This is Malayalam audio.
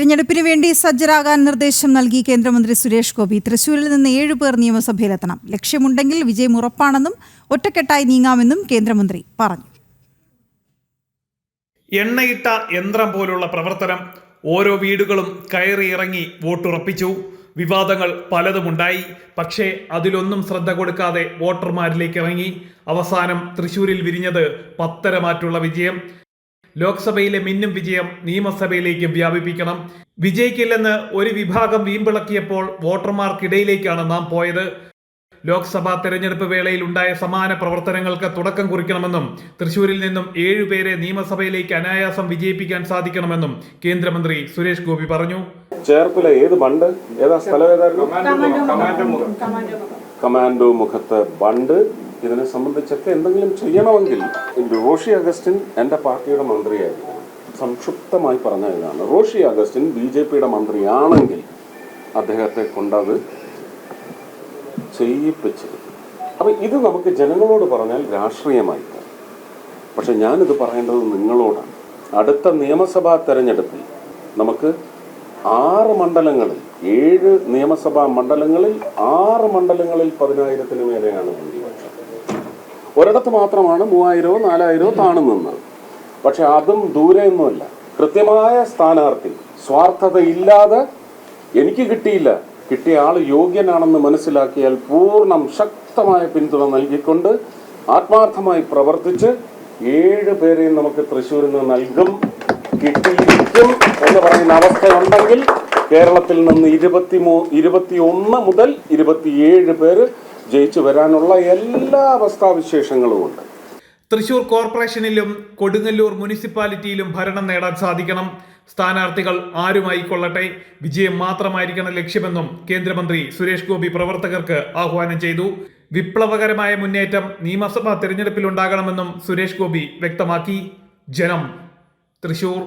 തിരഞ്ഞെടുപ്പിന് വേണ്ടി സജ്ജരാകാൻ നിർദ്ദേശം നൽകി കേന്ദ്രമന്ത്രി സുരേഷ് ഗോപി. തൃശൂരിൽ നിന്ന് ഏഴു പേർ നിയമസഭയിലെത്തണം. ലക്ഷ്യമുണ്ടെങ്കിൽ വിജയം ഉറപ്പാണെന്നും ഒറ്റക്കെട്ടായി നീങ്ങാമെന്നും കേന്ദ്രമന്ത്രി പറഞ്ഞു. എണ്ണയിട്ട യന്ത്രം പോലുള്ള പ്രവർത്തനം ഓരോ വീടുകളും കയറി ഇറങ്ങി വോട്ടുറപ്പിച്ചു. വിവാദങ്ങൾ പലതുമുണ്ടായി പക്ഷേ അതിലൊന്നും ശ്രദ്ധ കൊടുക്കാതെ വോട്ടർമാരിലേക്ക് ഇറങ്ങി. അവസാനം തൃശൂരിൽ വിരിഞ്ഞത് പത്തര മാറ്റുള്ള വിജയം. ലോക്സഭയിലെ മിന്നും വിജയം നിയമസഭയിലേക്ക് വ്യാപിപ്പിക്കണം. വിജയിക്കില്ലെന്ന് ഒരു വിഭാഗം വീമ്പിളക്കിയപ്പോൾ വോട്ടർമാർക്കിടയിലേക്കാണ് നാം പോയത്. ലോക്സഭാ തെരഞ്ഞെടുപ്പ് വേളയിൽ ഉണ്ടായ സമാന പ്രവർത്തനങ്ങൾക്ക് തുടക്കം കുറിക്കണമെന്നും തൃശൂരിൽ നിന്നും ഏഴുപേരെ നിയമസഭയിലേക്ക് അനായാസം വിജയിപ്പിക്കാൻ സാധിക്കണമെന്നും കേന്ദ്രമന്ത്രി സുരേഷ് ഗോപി പറഞ്ഞു. ചേർപ്പിലെ ഏത് ബണ്ട്? ഏതാ സ്ഥലം ഏതായിരുന്നു? കമാൻഡോ മുഖത്ത് ബണ്ട്. ഇതിനെ സംബന്ധിച്ചൊക്കെ എന്തെങ്കിലും ചെയ്യണമെങ്കിൽ റോഷി അഗസ്റ്റിൻ എന്റെ പാർട്ടിയുടെ മന്ത്രിയായിരുന്നു സംക്ഷിപ്തമായി പറഞ്ഞ ഇതാണ് റോഷി അഗസ്റ്റിൻ ബി ജെ പിയുടെ മന്ത്രിയാണെങ്കിൽ അദ്ദേഹത്തെ കൊണ്ടത് ചെയ്യിപ്പിച്ചത് അപ്പം ഇത് നമുക്ക് ജനങ്ങളോട് പറഞ്ഞാൽ രാഷ്ട്രീയമായി തോന്നും. പക്ഷെ ഞാനിത് പറയേണ്ടത് നിങ്ങളോടാണ്. അടുത്ത നിയമസഭാ തെരഞ്ഞെടുപ്പിൽ നമുക്ക് ആറ് മണ്ഡലങ്ങളിൽ ഏഴ് നിയമസഭാ മണ്ഡലങ്ങളിൽ ആറ് മണ്ഡലങ്ങളിൽ പതിനായിരത്തിന് മേലെയാണ് ഭൂരിപക്ഷം. ഒരിടത്ത് മാത്രമാണ് മൂവായിരമോ നാലായിരമോ താണു നിന്നത് പക്ഷെ അതും ദൂരെയൊന്നുമല്ല കൃത്യമായ സ്ഥാനാർത്ഥി സ്വാർത്ഥതയില്ലാതെ എനിക്ക് കിട്ടിയില്ല. കിട്ടിയ ആൾ യോഗ്യനാണെന്ന് മനസ്സിലാക്കിയാൽ പൂർണം ശക്തമായ പിന്തുണ നൽകിക്കൊണ്ട് ആത്മാർത്ഥമായി പ്രവർത്തിച്ച് ഏഴ് പേരെയും നമുക്ക് തൃശ്ശൂരിൽ നിന്ന് നൽകും. കിട്ടിയിരിക്കും എന്ന് പറയുന്ന അവസ്ഥയുണ്ടെങ്കിൽ കേരളത്തിൽ നിന്ന് ഇരുപത്തിമൂ ഇരുപത്തിയൊന്ന് മുതൽ ഇരുപത്തിയേഴ് പേര് ജയിച്ചു വരാനുള്ള എല്ലാ അവസ്ഥാവിശേഷങ്ങളും ഉണ്ട്. തൃശൂർ കോർപ്പറേഷനിലും കൊടുങ്ങല്ലൂർ മുനിസിപ്പാലിറ്റിയിലും ഭരണം നേടാൻ സാധിക്കണം. സ്ഥാനാർത്ഥികൾ ആരുമായിക്കൊള്ളട്ടെ വിജയം മാത്രമായിരിക്കണം ലക്ഷ്യമെന്നും കേന്ദ്രമന്ത്രി സുരേഷ് ഗോപി പ്രവർത്തകർക്ക് ആഹ്വാനം ചെയ്തു. വിപ്ലവകരമായ മുന്നേറ്റം നിയമസഭാ തെരഞ്ഞെടുപ്പിൽ ഉണ്ടാകണമെന്നും സുരേഷ് ഗോപി വ്യക്തമാക്കി. ജനം തൃശൂർ.